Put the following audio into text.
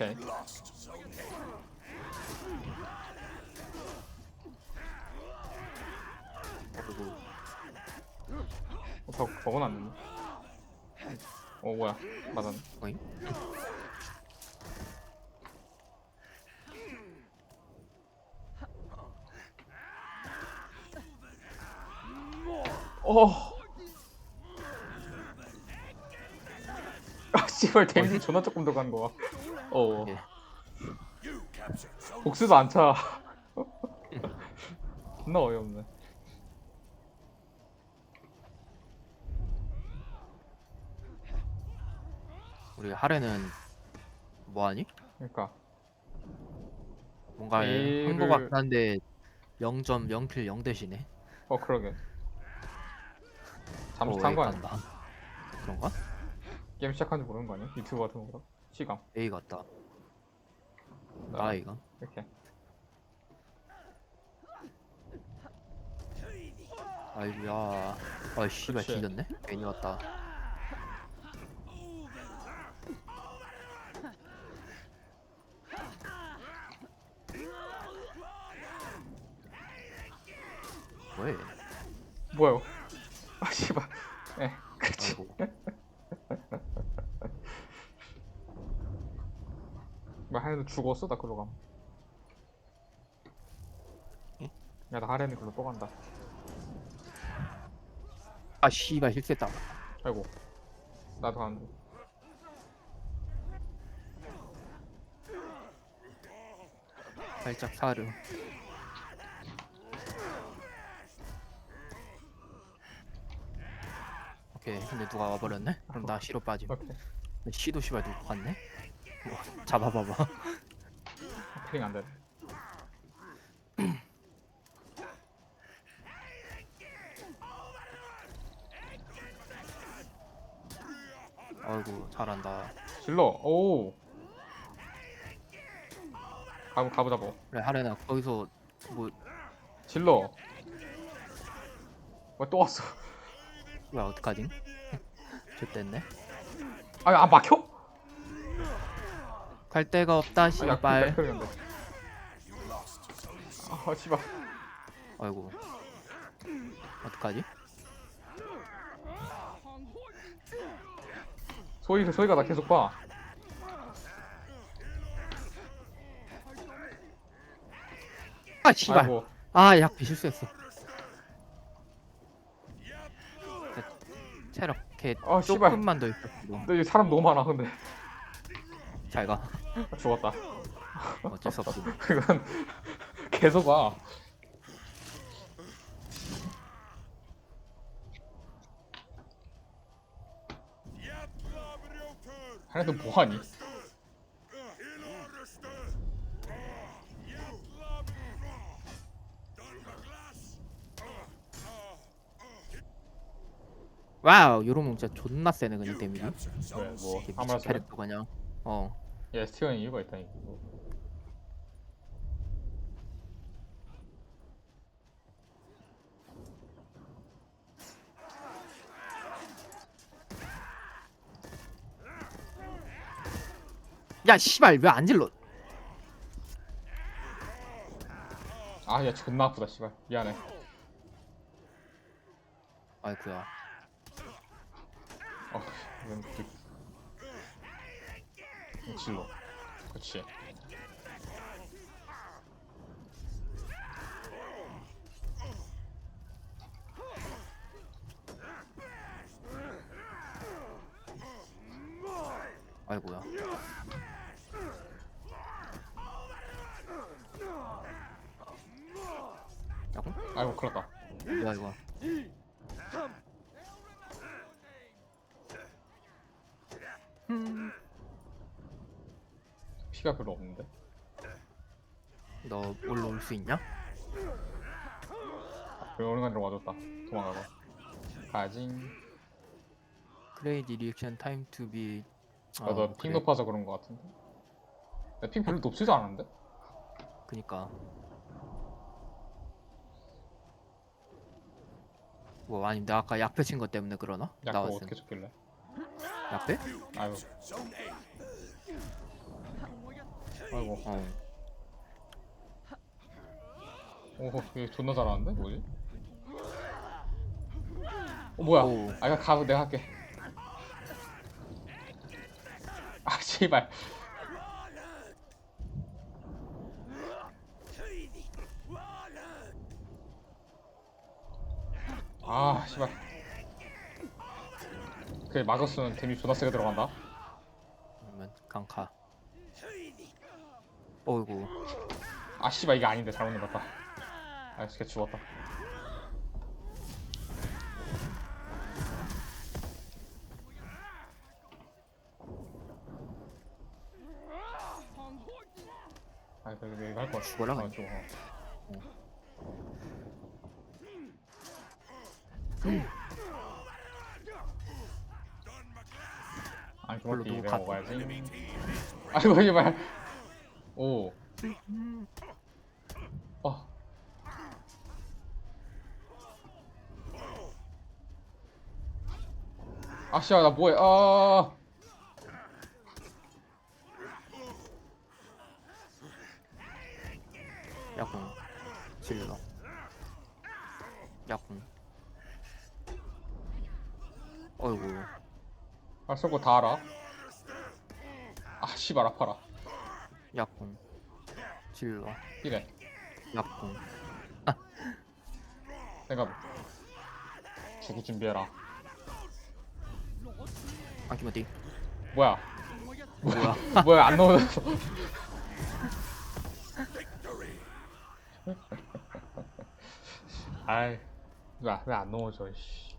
오케이. 그리고 어, 벽, 벽은 안 되네. 어, 뭐야. 맞았네. 어잉? 어. 아, 씨발, 데미지 존나 조금 들어간 거야. 어. 예. 복수도 안 차. 존나 어이없네. 우리 하레는 뭐 하니? 그러니까. 뭔가 한것 같긴 한데 0.0킬 0대시네 어, 그러게. 잠수 탄거 아니야? 그런가? 게임 시작한 지 모르는 거 아니야? 유튜브 같은 거보다? 시간. A 같다 나나 이거 이렇게. 아이고야 아 씨발 그치. 뒤졌네 괜히 왔다 뭐해 뭐야? 아, 씨발. 예, 그렇지. 아이고 하레는 죽었어? 나 글로 감. 응? 야, 나 하레는 글로 또 간다. 아 씨발 실수했다 아이고. 나도 가는데. 살짝 사르 오케이 근데 누가 와버렸네? 그럼 나 C로 빠짐 오케이. 근데 C도 씨발 누구 갔네? 뭐, 잡아봐봐 패링 안 돼. 아이고 잘한다 질러. 오. 가보 가보자 뭐. 그래 하레나 거기서 뭐 질러. 왜 또 왔어? 뭐야 어떡하지? 좋댔네 아, 아 막혀? 갈 데가 없다 아, 야, 씨발 그러는데. 아, 씨발. 아이고 어떡하지? 소리 소리가 나 계속 봐. 아 씨발 아이고. 아 약 비 실수했어 체력 개 아, 씨발. 조금만 더 있어 근데 여기 사람 너무 많아 근데. 잘가 아, 죽었다. 어쩔 수 없어 그건 계속 와. 하나도 뭐하니? 와우 요런 진짜 존나 세네 그냥 데미지 왜, 뭐 미친 캐릭터 그냥 어 얘 스티어는 이유가 있다니. 야 씨발 왜 안 질러 아, 얘 존나 아프다, 씨발. 미안해. 아이쿠야 어, 이건 그... 이 질러. 그렇지. 아이고야 야구? 아이고, 큰일 났다. 뭐야 이거 음, 피가 별로 없는데. 너 올라올 수 있냐? 그 어느 간으로 와줬다. 도망가고. 가야지. 크레이지 리액션 타임 투 비. 아, 너핑 높아서 그런 거 같은데. 내핑 별로 높지도 않은데? 그니까. 뭐 아니 내가 아까 약패 친 것 때문에 그러나? 야, 그거 나왔음. 어떻게 줬길래? 약패? 아유, 아이고 어오 이거 존나 잘하는데 뭐지? 어 뭐야? 오. 아 이거 가 내가 할게. 아 씨발. 아 씨발. 그래 마거스는 데미지 존나 세게 들어간다. 그러면 강카 어이구. 아 씨발 이게 아닌데 잘못 눌렀다. 아 진짜 죽었다. 아 이거 이거 이거 할 거야 죽어라, 어, 그냥. 죽어. 아니 별로 그렇게 누구 내가 갓- 먹어야지? 아이고 이발 오. 어. 아 씨발 나 뭐해? 아. 야궁 질러. 야궁 어이구. 아, 쏘고 다 알아. 아, 씨발, 아파라. 야궁 질러 이래. 야궁 내가 죽을 준비해라. 안키마디 뭐야? 뭐야 뭐야, 안 넣어졌어. 아이, 왜안 넣어져, 씨.